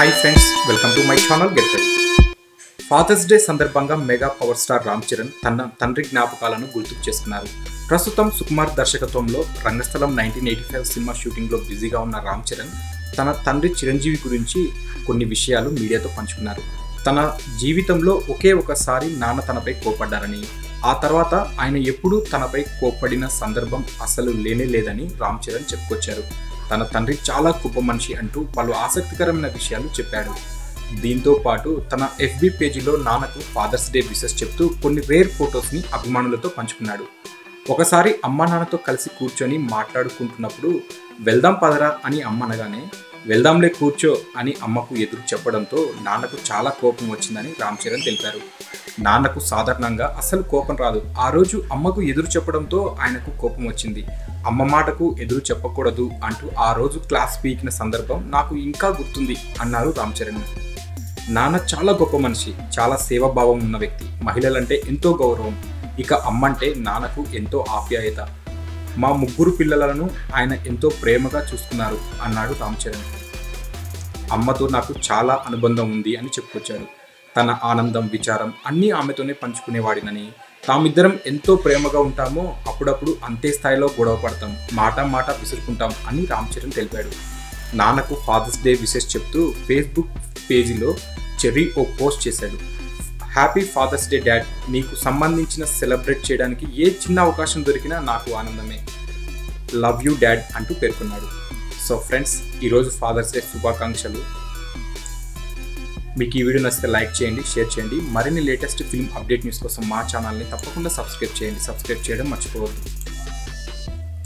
Hi friends welcome to my channel get fathers day సందర్భంగా mega power star Ram Charan తన తండ్రి జ్ఞాపకాలను గుర్తుకు చేసుకున్నారు. ప్రస్తుతం సుకుమార్ దర్శకత్వంలో Rangasthalam nineteen eighty five cinema షూటింగ్లో బిజీగా ఉన్న రామ్ చరణ్ తన తండ్రి చిరంజీవి గురించి కొన్ని విషయాలు మీడియాతో పంచుకున్నారు. తన జీవితంలో ఒకే ఒకసారి నాన్న తనపై కోపడ్డారని ఆ తర్వాత ఆయన ఎప్పుడూ తనపై కోప్పడిన సందర్భం అసలు లేనే లేదని రామ్ చరణ్ చెప్పుకొచ్చారు. తన తండ్రి చాలా గొప్ప మనిషి అంటూ పలు ఆసక్తికరమైన విషయాలు చెప్పాడు. దీంతో పాటు తన ఎఫ్బి పేజీలో నాన్నకు ఫాదర్స్ డే విషెస్ చెప్తూ కొన్ని రేర్ ఫొటోస్ని అభిమానులతో పంచుకున్నాడు. ఒకసారి అమ్మ నాన్నతో కలిసి కూర్చొని మాట్లాడుకుంటున్నప్పుడు వెళ్దాం పదరా అని అమ్మ అనగానే వెళ్దాంలే కూర్చో అని అమ్మకు ఎదురు చెప్పడంతో నాన్నకు చాలా కోపం వచ్చిందని రామ్ చరణ్ తెలిపారు. నాన్నకు సాధారణంగా అసలు కోపం రాదు. ఆ రోజు అమ్మకు ఎదురు చెప్పడంతో ఆయనకు కోపం వచ్చింది. అమ్మ మాటకు ఎదురు చెప్పకూడదు అంటూ ఆ రోజు క్లాస్ పీకిన సందర్భం నాకు ఇంకా గుర్తుంది అన్నారు రామ్ చరణ్ నాన్న చాలా గొప్ప మనిషి చాలా సేవాభావం ఉన్న వ్యక్తి. మహిళలంటే ఎంతో గౌరవం. ఇక అమ్మంటే నాన్నకు ఎంతో ఆప్యాయత. మా ముగ్గురు పిల్లలను ఆయన ఎంతో ప్రేమగా చూసుకున్నారు అన్నాడు రామ్ చరణ్ అమ్మతో నాకు చాలా అనుబంధం ఉంది అని చెప్పుకొచ్చాడు. తన ఆనందం విచారం అన్నీ ఆమెతోనే పంచుకునేవాడినని తామిద్దరం ఎంతో ప్రేమగా ఉంటామో అప్పుడప్పుడు అంతే స్థాయిలో గొడవ పడతాం. మాట మాట విసురుకుంటాం అని రామ్ చరణ్ తెలిపాడు. నాన్నకు ఫాదర్స్ డే విషెస్ చెప్తూ ఫేస్బుక్ పేజీలో చెర్రీ ఓ పోస్ట్ చేశాడు. హ్యాపీ ఫాదర్స్ డే డాడ్ నీకు సంబంధించిన సెలబ్రేట్ చేయడానికి ఏ చిన్న అవకాశం దొరికినా నాకు ఆనందమే. లవ్ యూ డాడ్ అంటూ పేర్కొన్నాడు. సో ఫ్రెండ్స్ ఈరోజు ఫాదర్స్ డే శుభాకాంక్షలు. మీకు ఈ వీడియో నచ్చితే లైక్ చేయండి షేర్ చేయండి. మరిన్ని లేటెస్ట్ ఫిల్మ్ అప్డేట్ న్యూస్ కోసం మా ఛానల్ని తప్పకుండా సబ్స్క్రైబ్ చేయండి. సబ్స్క్రైబ్ చేయడం మర్చిపోవద్దు.